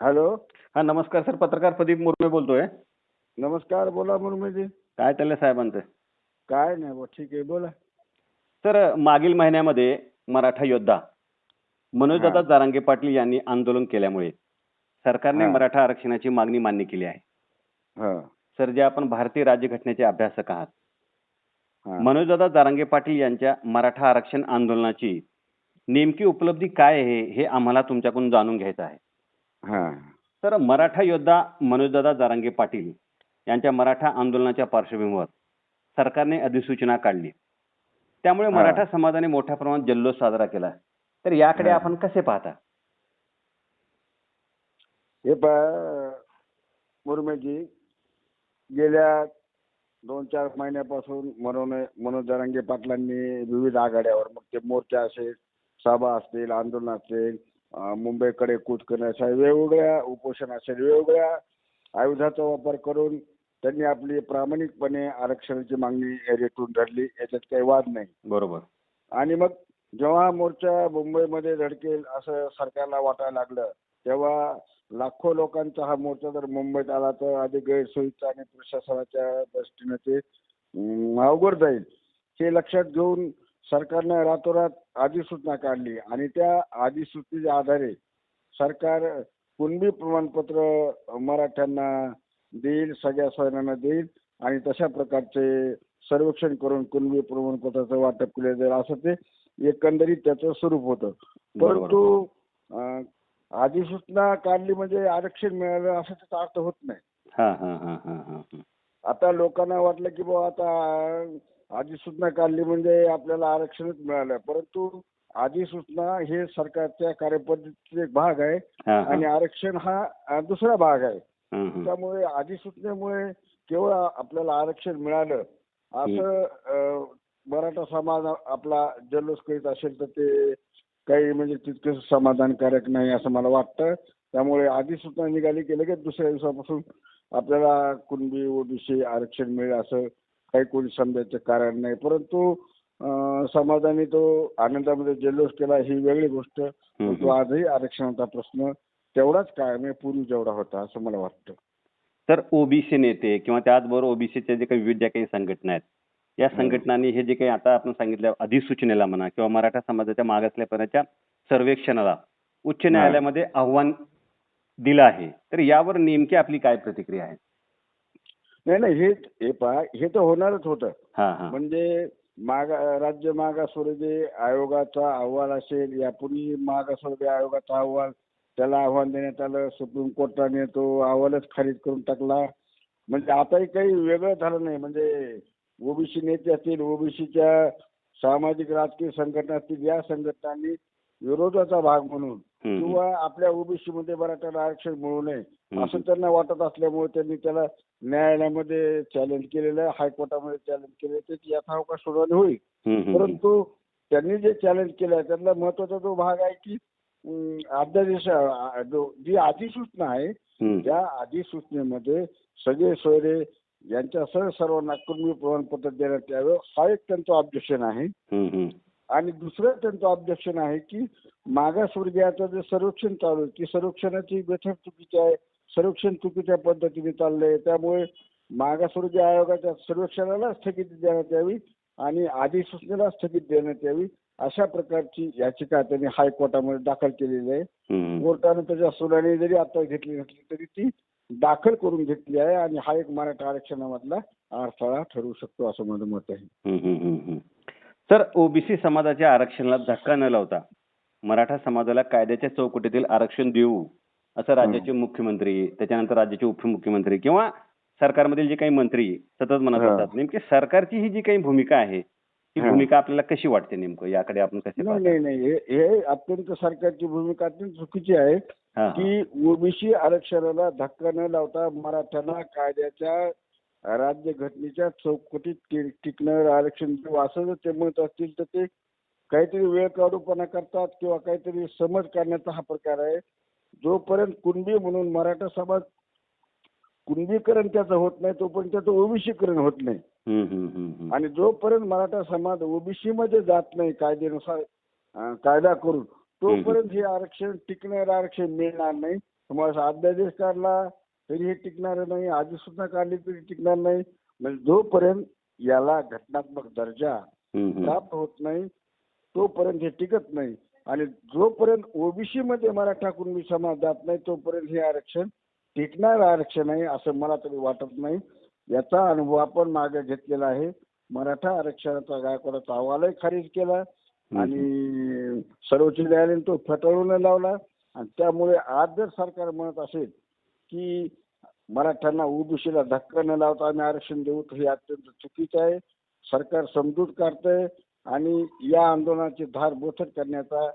Hello. हा नमस्कार sir. पत्रकार प्रदीप मुर्मे बोलतोय. नमस्कार बोला मुरमीजी. काय चाललंय साहेबांचं? काय नाही बुवा ठीक आहे बोला. सर मागील महिन्यामध्ये मराठा योद्धा मनोजदादा. जारांगे पाटील यांनी आंदोलन केल्यामुळे सरकारने हा. मराठा आरक्षणाची मागणी मान्य केली आहे. हा. सर जे आपण भारतीय राज्यघटनेचे अभ्यासक आहात हा. मनोजदादा जारांगे पाटील यांच्या मराठा आरक्षण आंदोलनाची नेमकी उपलब्धी काय आहे हे आम्हाला तुमच्याकडून जाणून घ्यायचं आहे. हा तर मराठा योद्धा मनोजदादा जारांगे पाटील यांच्या मराठा आंदोलनाच्या पार्श्वभूमीवर सरकारने अधिसूचना काढली त्यामुळे. मराठा समाजाने मोठ्या प्रमाणात जल्लोष साजरा केला तर याकडे. आपण कसे पाहता हे मुरमेजी गेल्या दोन चार महिन्यापासून मनोज मनोज जरांगे पाटलांनी विविध आघाड्यावर मग ते मोर्चा असेल सभा असतील आंदोलन असेल मुंबईकडे कूच करणे अशा वेगवेगळ्या उपोषण असेल वेगवेगळ्या आयुधाचा वापर करून त्यांनी आपली प्रामाणिकपणे आरक्षणाची मागणी रेटून धरली याच्यात काही वाद नाही. बरोबर. आणि मग जेव्हा मोर्चा मुंबईमध्ये धडकेल असं सरकारला वाटायला लागलं तेव्हा लाखो लोकांचा हा मोर्चा जर मुंबईत आला तर अधिक गैरसोयीचा आणि प्रशासनाच्या दृष्टीने ते अवघड जाईल. हे लक्षात घेऊन सरकारनं रातोरात अधिसूचना काढली आणि त्या अधिसूचनेच्या आधारे सरकार कुणबी प्रमाणपत्र मराठ्यांना देईल सगळ्या सोयऱ्यांना देईल आणि तशा प्रकारचे सर्वेक्षण करून कुणबी प्रमाणपत्राचं वाटप केलं जाईल असं ते एकंदरीत त्याचं स्वरूप होतं. परंतु अधिसूचना काढली म्हणजे आरक्षण मिळालं असं त्याचा अर्थ होत नाही. आता लोकांना वाटलं की बुवा आता अधिसूचना काढली म्हणजे आपल्याला आरक्षणच मिळालं परंतु अधिसूचना हे सरकारच्या कार्यपद्धतीचा एक भाग आहे हा, हा. आणि आरक्षण हा अं, दुसरा भाग आहे हम्म, हम्म. त्यामुळे अधिसूचनेमुळे केवळ आपल्याला आरक्षण मिळालं असं अं, मराठा समाज आपला जल्लोष करीत असेल तर ते काही म्हणजे तितकं समाधानकारक नाही असं मला वाटतं त्यामुळे अधिसूचना निघाली की लगेच दुसऱ्या दिवसापासून आपल्याला कुणबी ओबीसी आरक्षण मिळेल असं काही कोणी समजायचं कारण नाही. परंतु समाजाने तो आनंदामध्ये जल्लोष केला ही वेगळी गोष्ट. परंतु आजही आरक्षणाचा प्रश्न तेवढाच कायम आहे पूर्वी जेवढा होता असं मला वाटतं. तर ओबीसी नेते किंवा त्याचबरोबर ओबीसीचे जे काही विविध ज्या काही संघटना आहेत या संघटनांनी हे जे काही आता आपण सांगितलं अधिसूचनेला म्हणा किंवा मराठा समाजाच्या मागासलेपणाच्या सर्वेक्षणाला उच्च न्यायालयामध्ये आव्हान दिलं आहे. तर यावर नेमकी आपली काय प्रतिक्रिया आहे? नाही नाही हे हे पहा हे तर होणारच होतं. हा हा. म्हणजे मागा राज्य मागासवर्गीय आयोगाचा अहवाल असेल यापूर्वी मागासवर्गीय आयोगाचा अहवाल त्याला आव्हान देण्यात आलं सुप्रीम कोर्टाने तो अहवालच खारिज करून टाकला. म्हणजे आताही काही वेगळं झालं नाही. म्हणजे ओबीसी नेते असतील ओबीसीच्या सामाजिक राजकीय संघटना असतील या संघटनांनी विरोधाचा भाग म्हणून किंवा आपल्या ओबीसी मध्ये मराठ्याला आरक्षण मिळू नये. असं त्यांना वाटत असल्यामुळे त्यांनी त्याला न्यायालयामध्ये चॅलेंज केलेलं आहे हायकोर्टामध्ये चॅलेंज केलं त्याची यथावकाश सोडवणी होईल. परंतु त्यांनी जे चॅलेंज केलं आहे त्यातला महत्त्वाचा जो भाग आहे की अध्यादेश जो- जी अधिसूचना आहे. त्या अधिसूचनेमध्ये सगळे सोयरे यांच्यासह सर्वांना कुणबी प्रमाणपत्र देण्यात यावं हा एक त्यांचं ऑब्जेक्शन आहे. आणि दुसरं त्यांचं ऑब्जेक्शन आहे की मागासवर्गीयाचं जे सर्वेक्षण चालू आहे ती सर्वेक्षणाची मेथड चुकीची आहे सर्वेक्षण चुकीच्या पद्धतीने चाललंय त्यामुळे मागासवर्गीय आयोगाच्या सर्वेक्षणाला स्थगिती देण्यात यावी आणि अधिसूचनेला स्थगित देण्यात यावी अशा प्रकारची याचिका त्यांनी हायकोर्टामध्ये दाखल केलेली आहे. कोर्टाने त्याच्या सुनावणी जरी आता घेतली नसली तरी ती दाखल करून घेतली आहे आणि हा एक मराठा आरक्षणामधला अडथळा ठरू शकतो असं माझं मत आहे. सर ओबीसी समाजाच्या आरक्षणाला धक्का न लावता मराठा समाजाला कायद्याच्या चौकटीतील आरक्षण देऊ असं राज्याचे मुख्यमंत्री त्याच्यानंतर राज्याचे उपमुख्यमंत्री किंवा सरकारमधील जे काही मंत्री सतत म्हणत. असतात नेमकी सरकारची ही जी काही भूमिका आहे ती. भूमिका आपल्याला कशी वाटते नेमकं याकडे आपण कसे नाही? नाही नाही हे अत्यंत सरकारची भूमिका अत्यंत चुकीची आहे. की ओबीसी आरक्षणाला धक्का न लावता मराठ्यांना कायद्याच्या राज्यघटनेच्या चौकटीत टि- टिकणारं आरक्षण असं जर ते म्हणत असतील तर ते काहीतरी वेळ काढूपणा करतात किंवा काहीतरी समज काढण्याचा हा प्रकार आहे जोपर्यंत कुणबी म्हणून मराठा समाज कुणबीकरण त्याचं होत नाही तोपर्यंत त्याचं ओबीसीकरण होत नाही. आणि जोपर्यंत मराठा समाज ओबीसी मध्ये जात नाही कायद्यानुसार अं, कायदा करून तोपर्यंत हे आरक्षण टिकणारं आरक्षण मिळणार नाही तुम्हाला अध्यादेश काढला तरी हे टिकणार नाही अधिसूचना काढली तरी टिकणार नाही म्हणजे जोपर्यंत याला घटनात्मक दर्जा. प्राप्त होत नाही तोपर्यंत हे टिकत नाही आणि जोपर्यंत ओबीसी मध्ये मराठा कुणबी समाज जात नाही तोपर्यंत हे आरक्षण टिकणार आरक्षण आहे असं मला तरी वाटत नाही. याचा अनुभव आपण मागे घेतलेला आहे. मराठा आरक्षणाचा गायकवाडाचा अहवालही खारिज केला आणि सर्वोच्च न्यायालयाने तो फेटाळून लावला. आणि त्यामुळे आज जर सरकार म्हणत असेल की मराठ्यांना ओबीसीला धक्का न लावता आम्ही आरक्षण देऊ तर हे अत्यंत चुकीचं आहे. सरकार समजूत काढतंय. आणि या आंदोलनाची धार बोथट करण्याचा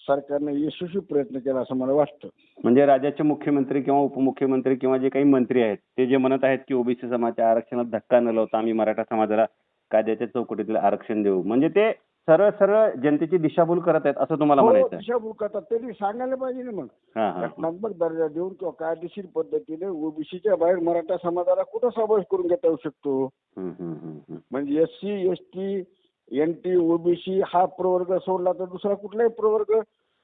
सरकारने यशस्वी प्रयत्न केला असं मला वाटतं. म्हणजे राज्याचे मुख्यमंत्री किंवा उपमुख्यमंत्री किंवा जे काही मंत्री आहेत ते जे म्हणत आहेत की ओबीसी समाजाच्या आरक्षणात धक्का न लावता आम्ही मराठा समाजाला कायद्याच्या चौकटीतील आरक्षण देऊ. म्हणजे ते सरळ सरळ जनतेची दिशाभूल करत आहेत असं तुम्हाला हो, म्हणायचं. दिशाभूल करतात. त्यांनी सांगायला पाहिजे ना मग. घटनात्मक दर्जा देऊन किंवा कायदेशीर पद्धतीने ओबीसीच्या बाहेर मराठा समाजाला कुठं समावेश करून घेता येऊ शकतो. म्हणजे S C S T N T OBC हा प्रवर्ग सोडला तर दुसरा कुठलाही प्रवर्ग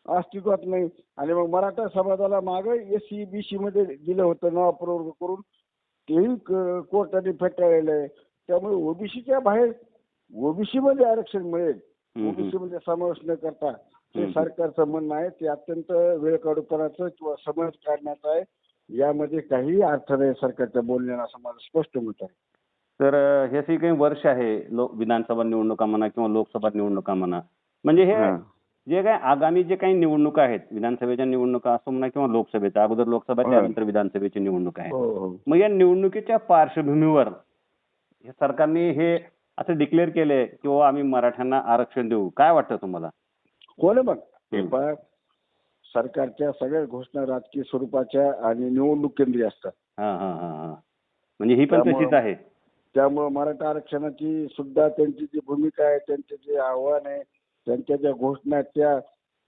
अस्तित्वात नाही. आणि मग मराठा समाजाला मागे एस बी सी मध्ये दिलं होतं नवा प्रवर्ग करून. तेही कोर्टाने फेटाळलेलं आहे. त्यामुळे ओबीसीच्या बाहेर ओबीसी मध्ये आरक्षण मिळेल. ओबीसी मध्ये समावेश न करता हे. सरकारचं म्हणणं आहे ते अत्यंत वेळ काढूपणाचं किंवा समज काढण्याचं आहे. यामध्ये काही अर्थ नाही सरकारच्या बोलण्याला असं माझं स्पष्ट मत आहे. तर हे जे काही वर्ष आहे विधानसभा निवडणुका म्हणा किंवा लोकसभा निवडणुका म्हणा. म्हणजे हे. जे काही आगामी जे काही निवडणुका आहेत विधानसभेच्या निवडणुका असो म्हणा किंवा लोकसभेच्या अगोदर लोकसभा. त्यानंतर विधानसभेची निवडणूक आहे हो हो. मग या निवडणुकीच्या पार्श्वभूमीवर सरकारने हे असं डिक्लेअर केलंय की हो आम्ही मराठ्यांना आरक्षण देऊ. काय वाटतं तुम्हाला? हे हम्म. पहा सरकारच्या सगळ्या घोषणा राजकीय स्वरूपाच्या आणि निवडणूक केंद्रीय असतात. हा हा हा हा. म्हणजे ही पण तशीच आहे. त्यामुळे मराठा आरक्षणाची सुद्धा त्यांची जी भूमिका आहे त्यांचे जे आव्हान आहे त्यांच्या ज्या घोषणा आहेत त्या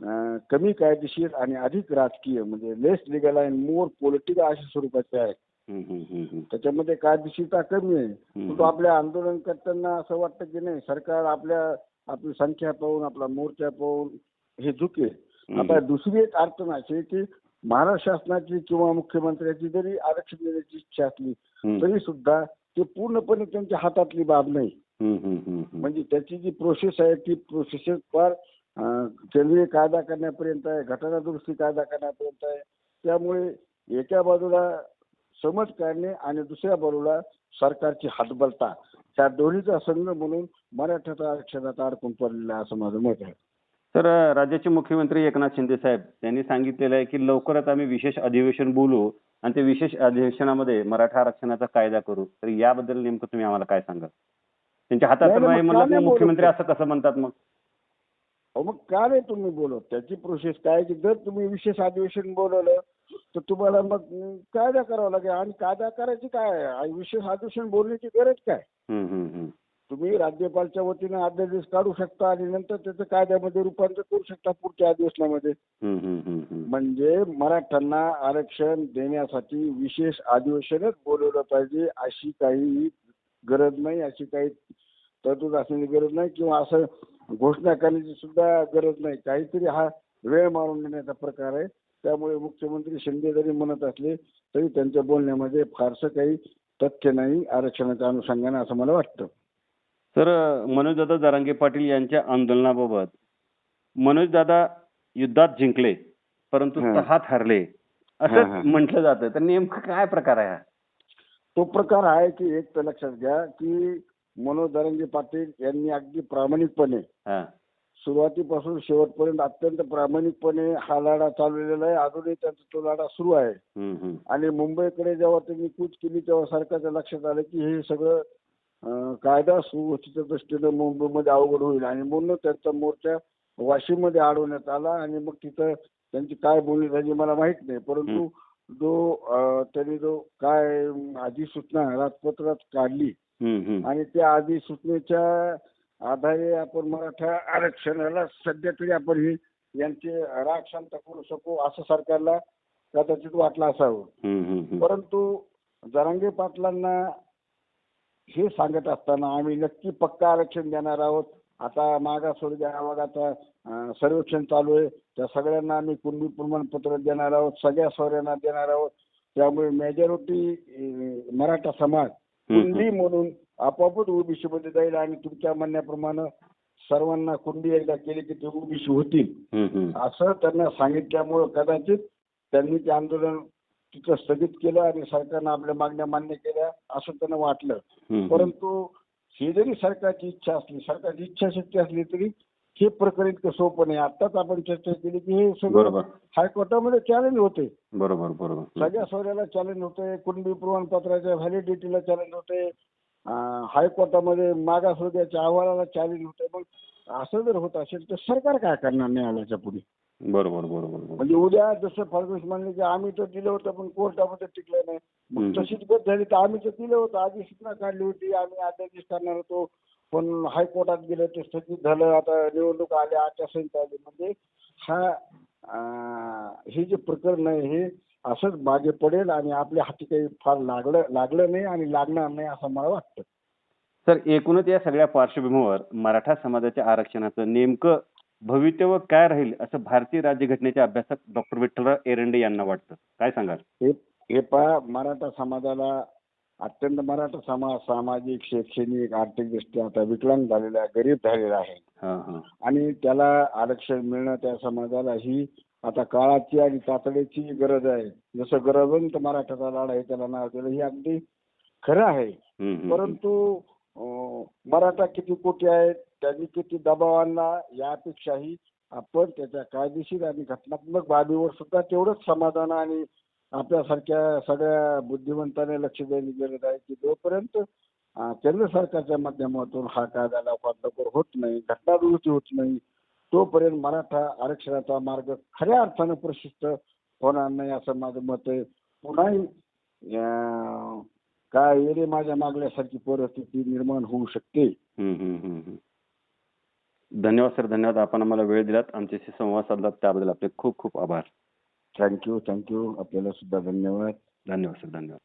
अं, कमी कायदेशीर आणि अधिक राजकीय म्हणजे लेस लिगल आणि मोर पॉलिटिकल अशा स्वरूपाच्या आहेत हम्म, हम्म, हम्म, हम्म. त्याच्यामध्ये कायदेशीरता कमी आहे. परंतु आपल्या आंदोलनकर्त्यांना असं वाटतं की नाही सरकार आपल्या आपली संख्या पाहून आपला मोर्चा पाहून हे झुके. आता दुसरी एक अडचण अशी आहे की महाराष्ट्र शासनाची किंवा मुख्यमंत्र्याची जरी आरक्षण देण्याची इच्छा असली हम्म. तरी सुद्धा ते पूर्णपणे त्यांच्या हातातली बाब नाही. म्हणजे त्याची जी प्रोसेस आहे ती प्रोसेस फार केंद्रीय कायदा करण्यापर्यंत आहे घटना दुरुस्ती कायदा करण्यापर्यंत आहे. त्यामुळे एका बाजूला समज काढणे आणि दुसऱ्या बाजूला सरकारची हातबलता. ह्या दोन्हीचा संघ म्हणून मराठ्याचा आरक्षणात अडकून पडलेला आहे असं माझं मत आहे. तर राज्याचे मुख्यमंत्री एकनाथ शिंदे साहेब यांनी सांगितलेलं आहे की लवकरच आम्ही विशेष अधिवेशन बोलू. आणि ते विशेष अधिवेशनामध्ये मराठा आरक्षणाचा कायदा करू तर याबद्दल नेमकं तुम्ही आम्हाला काय सांगाल? त्यांच्या हातात म्हणलं मुख्यमंत्री? असं कसं म्हणतात मग? मग का नाही तुम्ही बोलत? त्याची प्रोसेस काय की जर तुम्ही विशेष अधिवेशन बोलवलं तर तुम्हाला मग कायदा करावा लागेल. आणि कायदा करायची काय विशेष अधिवेशन बोलण्याची गरज काय. तुम्ही राज्यपालच्या वतीने अध्यादेश काढू शकता आणि नंतर त्याचं कायद्यामध्ये रूपांतर करू शकता पुढच्या अधिवेशनामध्ये. म्हणजे मराठ्यांना आरक्षण देण्यासाठी विशेष अधिवेशनच बोलवलं पाहिजे अशी काही गरज नाही अशी काही तरतूद असण्याची गरज नाही किंवा असं घोषणा करण्याची सुद्धा गरज नाही. काहीतरी हा वेळ मारून देण्याचा प्रकार आहे. त्यामुळे मुख्यमंत्री शिंदे जरी म्हणत असले तरी त्यांच्या बोलण्यामध्ये फारसं काही तथ्य नाही आरक्षणाच्या अनुषंगाने असं मला वाटतं. तर मनोजदादा जरांगे पाटील यांच्या आंदोलनाबाबत. मनोजदादा युद्धात जिंकले परंतु हा. तहात हरले. हा, हा. असं म्हटलं जातं. तर नेमकं काय प्रकार आहे हा? तो प्रकार आहे की एक तर लक्षात घ्या की मनोज दरंगे पाटील यांनी अगदी प्रामाणिकपणे हा. सुरुवातीपासून शेवटपर्यंत अत्यंत प्रामाणिकपणे हा लढा चालवलेला आहे. अजूनही त्यांचा तो लढा सुरू आहे. हम्म, हम्म. आणि मुंबईकडे जेव्हा त्यांनी कूच केली तेव्हा सरकारच्या लक्षात आलं की हे सगळं कायदा सुव्यवस्थेच्या दृष्टीनं मुंबईमध्ये अवघड होईल आणि म्हणून त्यांचा मोर्चा वाशिममध्ये अडवण्यात आला आणि मग तिथं त्यांची काय बोलणी झाली मला माहीत नाही परंतु जो त्यांनी जो काय अधिसूचना राजपत्रात काढली. आणि त्या अधिसूचनेच्या आधारे आपण मराठा आरक्षणाला सध्या तरी आपण ही यांची राग शांत करू शकू असं सरकारला कदाचित वाटलं असावं. परंतु जरांगे पाटलांना हे सांगत असताना आम्ही नक्की पक्का आरक्षण देणार आहोत. आता मागासवर्गीय आयोगाचं सर्वेक्षण चालू आहे. त्या सगळ्यांना आम्ही कुणबी प्रमाणपत्र देणार आहोत. सगळ्या सोयऱ्यांना देणार आहोत. त्यामुळे मेजॉरिटी मराठा समाज कुंडी म्हणून आपोआपच ओबीसी मध्ये जाईल आणि तुमच्या म्हणण्याप्रमाणे सर्वांना कुंडी एकदा केली की ते ओबीसी होतील. असं त्यांना सांगितल्यामुळं कदाचित त्यांनी ते आंदोलन तिथं स्थगित केलं आणि सरकारनं आपल्या मागण्या मान्य केल्या असं त्यांना वाटलं. परंतु ही जरी सरकारची इच्छा असली सरकारची इच्छाशक्ती असली तरी हे प्रकरण इतकं सोपं नाही. आताच आपण चर्चा केली की हे सगळं हायकोर्टामध्ये चॅलेंज होते. बरोबर बरोबर. सगळ्या सोयऱ्याला चॅलेंज होते कुणबी प्रमाणपत्राच्या व्हॅलिडिटीला चॅलेंज होते हायकोर्टामध्ये मागासवर्गीयाच्या अहवालाला चॅलेंज होते. मग असं जर होत असेल तर सरकार काय करणार न्यायालयाच्या पुढे? बरोबर बरोबर म्हणजे उद्या जसं फडणवीस म्हणले की आम्ही तर दिलं होतं पण कोर्टामध्ये टिकलं नाही. मग तशीच गत झाली तर आम्ही तर दिलं होतं. आधी सूचना काढली होती आम्ही अध्यादेश करणार होतो. पण हायकोर्टात गेलं ते स्थगित झालं. आता निवडणूक आल्या आचारसंहिता आली. म्हणजे हा हे जे प्रकरण आहे हे असंच मागे पडेल आणि आपल्या हाती काही फार लागलं लागलं नाही आणि लागणार नाही असं मला वाटतं. सर एकूणच या सगळ्या पार्श्वभूमीवर मराठा समाजाच्या आरक्षणाचं नेमकं भवितव्य काय राहील असं भारतीय राज्यघटनेच्या अभ्यासक डॉक्टर विठ्ठलराव एरंडे यांना वाटतं. काय सांगाल? हे हे पहा मराठा समाजाला अत्यंत मराठा समाज सामाजिक शैक्षणिक आर्थिकदृष्ट्या आता विकलांग झालेला आहे गरीब झालेला आहे. हा हा. आणि त्याला आरक्षण मिळणं त्या समाजाला ही आता काळाची आणि तातडीची गरज आहे. जसं गरजवंत मराठाचा लाड आहे त्याला नाव दिलं ही अगदी खरं आहे. परंतु मराठा किती कोटी आहेत? त्यांनी किती दबाव आणला यापेक्षाही आपण त्याच्या कायदेशीर आणि घटनात्मक बाबीवर सुद्धा तेवढंच समाधान आणि आपल्यासारख्या सगळ्या बुद्धिमंताने लक्ष देण्याची गरज आहे की जोपर्यंत केंद्र सरकारच्या माध्यमातून हा कायदा लवकर होत नाही घटना दुरुस्ती होत नाही तोपर्यंत मराठा आरक्षणाचा मार्ग खऱ्या अर्थानं प्रशिष्ट होणार नाही असं माझं मत आहे. पुन्हाही काय येणे माझ्या मागण्यासारखी परिस्थिती निर्माण होऊ शकते हम्म, हम्म, हम्म, हम्म. धन्यवाद सर धन्यवाद. आपण आम्हाला वेळ दिलात. आमच्याशी संवाद साधलात. त्याबद्दल आपले खूप खूप आभार. थँक्यू थँक्यू आपल्याला सुद्धा धन्यवाद. धन्यवाद सर धन्यवाद.